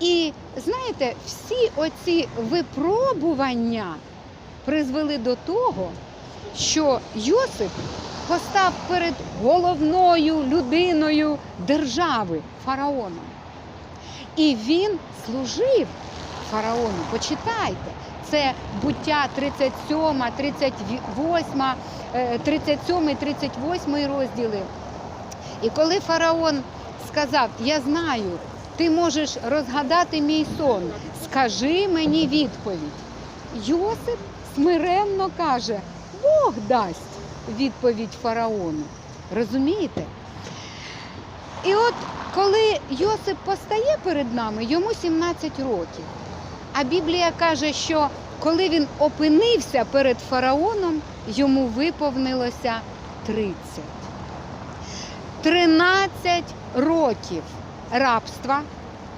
І знаєте, всі оці випробування призвели до того, що Йосип постав перед головною людиною держави фараоном. І він служив фараону. Почитайте. Це буття 37, 38, е, 37, 38 розділи. І коли фараон сказав: Я знаю, ти можеш розгадати мій сон, скажи мені відповідь. Йосип смиренно каже: Бог дасть відповідь фараону. Розумієте? І от коли Йосип постає перед нами, йому 17 років. А Біблія каже, що коли він опинився перед фараоном, йому виповнилося 30. 13 років рабства